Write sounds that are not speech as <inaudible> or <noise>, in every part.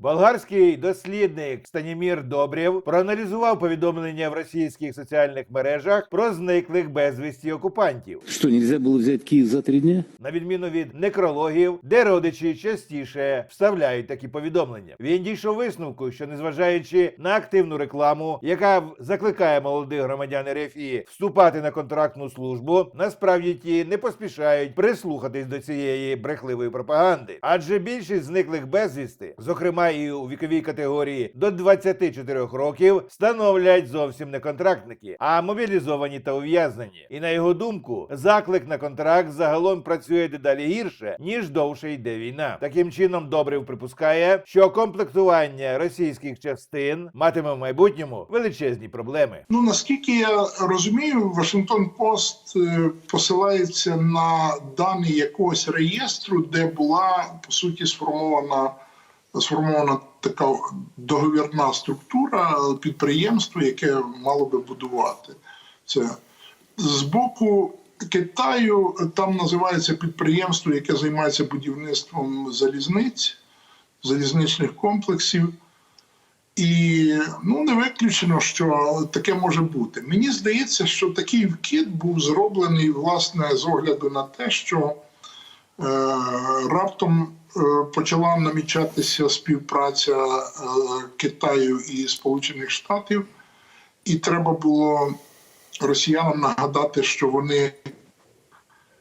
Болгарський дослідник Станімір Добрєв проаналізував повідомлення в російських соціальних мережах про зниклих безвісті окупантів. Что, нельзя было взять Киев за три дня? На відміну від некрологів, де родичі частіше вставляють такі повідомлення. Він дійшов висновку, що незважаючи на активну рекламу, яка закликає молодих громадян РФІ вступати на контрактну службу, насправді ті не поспішають прислухатись до цієї брехливої пропаганди. Адже більшість зниклих безвісти, зокрема і у віковій категорії до 24 років, становлять зовсім не контрактники, а мобілізовані та ув'язнені. І на його думку, заклик на контракт загалом працює дедалі гірше, ніж довше йде війна. Таким чином, Добрив припускає, що комплектування російських частин матиме в майбутньому величезні проблеми. Ну наскільки я розумію, Вашингтон Пост е, посилається на дані якогось реєстру, де була по суті сформована сформована така договірна структура підприємства, яке мало би будувати це з боку. Китаю там називається підприємство, яке займається будівництвом залізниць, залізничних комплексів. І ну не виключено, що таке може бути. Мені здається, що такий вкид був зроблений власне з огляду на те, що е, раптом почала намічатися співпраця е, Китаю і Сполучених Штатів, і треба було росіянам нагадати, що вони.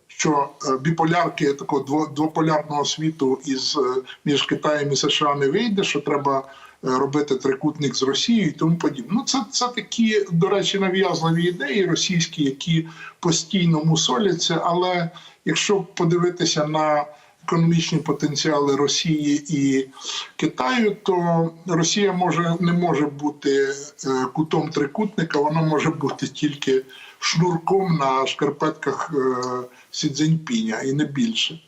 Що е, біполярки такого дво- двополярного світу із е, між Китаєм і США не вийде, що треба е, робити трикутник з Росією і тому подібне. Ну це, це такі, до речі, нав'язливі ідеї російські, які постійно мусоляться. Але якщо подивитися на економічні потенціали Росії і Китаю, то Росія може не може бути е, кутом трикутника, вона може бути тільки шнурком на шкарпетках е, Сі Цзіньпіня і не більше.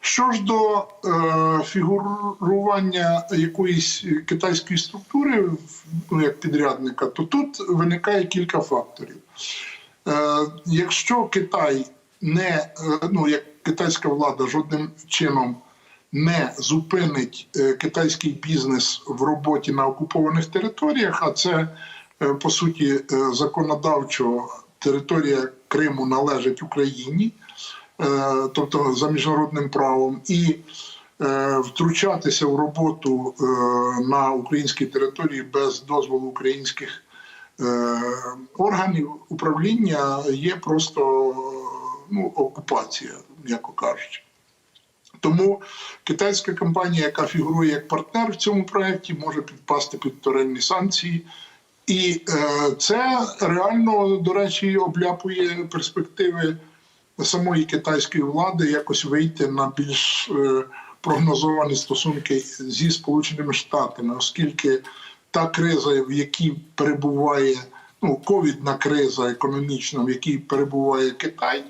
Що ж до е, фігурування якоїсь китайської структури, ну як підрядника, то тут виникає кілька факторів. Е, якщо Китай не е, ну як китайська влада жодним чином не зупинить е, китайський бізнес в роботі на окупованих територіях, а це е, по суті е, законодавчо територія Криму належить Україні, тобто за міжнародним правом, і втручатися в роботу на українській території без дозволу українських органів управління є просто ну, окупація, м'яко кажучи. Тому китайська компанія, яка фігурує як партнер в цьому проєкті, може підпасти під торельні санкції. І е, це реально, до речі, обляпує перспективи самої китайської влади якось вийти на більш е, прогнозовані стосунки зі Сполученими Штатами, оскільки та криза, в якій перебуває ну, ковідна криза економічна, в якій перебуває Китай,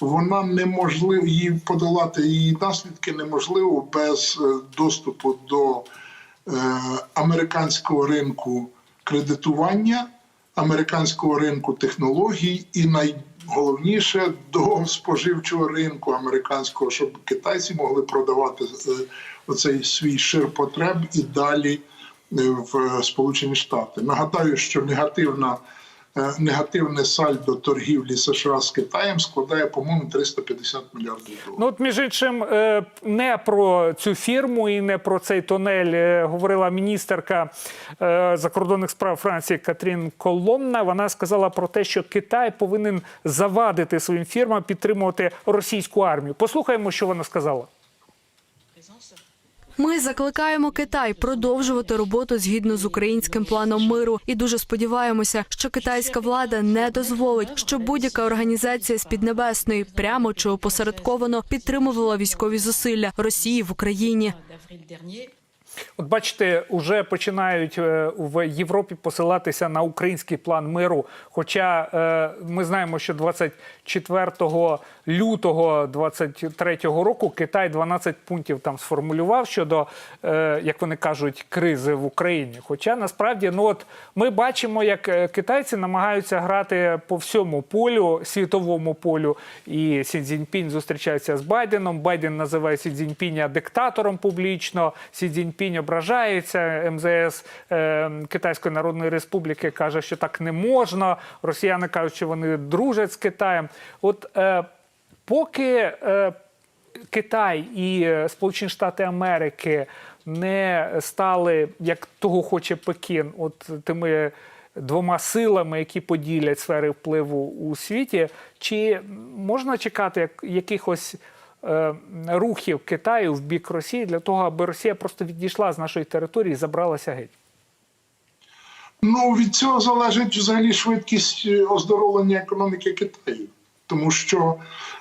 вона неможливо її подолати її наслідки неможливо без е, доступу до е, американського ринку кредитування, американського ринку технологій і найголовніше <laughs> до споживчого ринку американського, щоб китайці могли продавати е, оцей свій шир потреб і далі в Сполучені Штати. Нагадаю, що негативна. Е, Негативне сальдо торгівлі США з Китаєм складає, по-моєму, 350 мільярдів доларів. Ну, от між іншим, е, не про цю фірму і не про цей тунель е, говорила міністерка закордонних справ Франції Катрін Коломна. Вона сказала про те, що Китай повинен завадити своїм фірмам підтримувати російську армію. Послухаємо, що вона сказала. Ми закликаємо Китай продовжувати роботу згідно з українським планом миру і дуже сподіваємося, що китайська влада не дозволить, щоб будь-яка організація з Піднебесної прямо чи опосередковано підтримувала військові зусилля Росії в Україні. От бачите, вже починають е, в Європі посилатися на український план миру. Хоча е, ми знаємо, що 24 лютого 23 року Китай 12 пунктів там сформулював щодо, е, як вони кажуть, кризи в Україні. Хоча насправді, ну от ми бачимо, як китайці намагаються грати по всьому полю, світовому полю. І Сі Цзіньпінь зустрічається з Байденом. Байден називає Сі Цзіньпіня диктатором публічно. Сі Цзіньпінь Сяопінь ображається. МЗС е, Китайської Народної Республіки каже, що так не можна. Росіяни кажуть, що вони дружать з Китаєм. От е, поки е, Китай і е, Сполучені Штати Америки не стали, як того хоче Пекін, от тими двома силами, які поділять сфери впливу у світі, чи можна чекати як, якихось рухів Китаю в бік Росії для того, аби Росія просто відійшла з нашої території і забралася геть? Ну від цього залежить взагалі швидкість е, оздоровлення економіки Китаю, тому що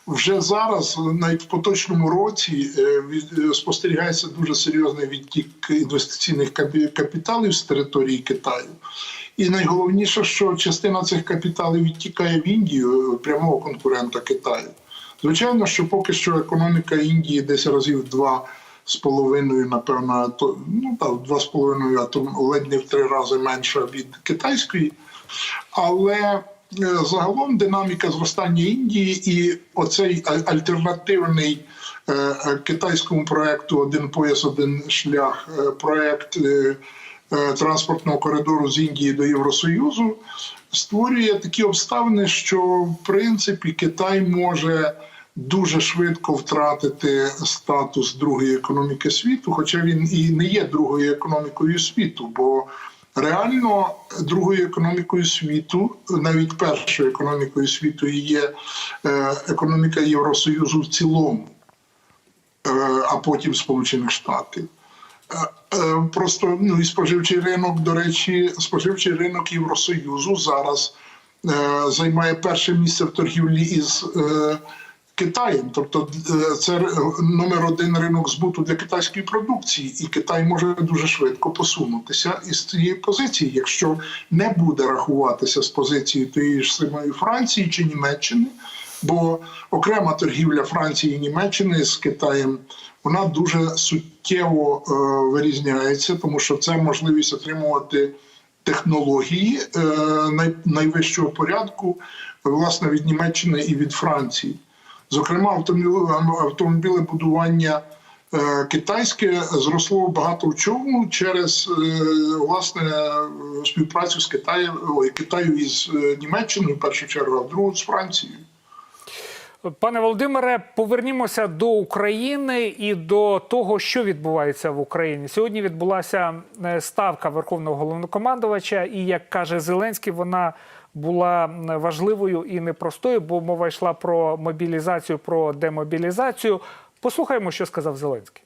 вже зараз, навіть в поточному році, е, е, спостерігається дуже серйозний відтік інвестиційних капіталів з території Китаю. І найголовніше, що частина цих капіталів відтікає в Індію е, прямого конкурента Китаю. Звичайно, що поки що економіка Індії десь разів два з половиною, напевно, то ну так, два з половиною, а то ледь не в три рази менша від китайської. Але е, загалом динаміка зростання Індії і оцей альтернативний е, китайському проекту Один пояс, один шлях е, проект транспортного коридору з Індії до Євросоюзу створює такі обставини, що в принципі Китай може дуже швидко втратити статус другої економіки світу, хоча він і не є другою економікою світу, бо реально другою економікою світу, навіть першою економікою світу, є е, економіка Євросоюзу в цілому, е, а потім Сполучених Штатів. Е, Просто ну і споживчий ринок, до речі, споживчий ринок Євросоюзу зараз займає перше місце в торгівлі із Китаєм. Тобто е, це номер один ринок збуту для китайської продукції, і Китай може дуже швидко посунутися із цієї позиції, якщо не буде рахуватися з позиції тієї ж самої Франції чи Німеччини. Бо окрема торгівля Франції і Німеччини з Китаєм вона дуже суттєво е, вирізняється, тому що це можливість отримувати технології е, най, найвищого порядку, власне, від Німеччини і від Франції. Зокрема, автомобіле- автомобілебудування е, китайське зросло багато в чому через е, власне співпрацю з Китаєм, Китаю із е, Німеччиною, в першу чергу, а в другу з Францією. Пане Володимире, повернімося до України і до того, що відбувається в Україні. Сьогодні відбулася е, ставка Верховного головнокомандувача, і як каже Зеленський, вона була важливою і непростою, бо мова йшла про мобілізацію, про демобілізацію. Послухаємо, що сказав Зеленський.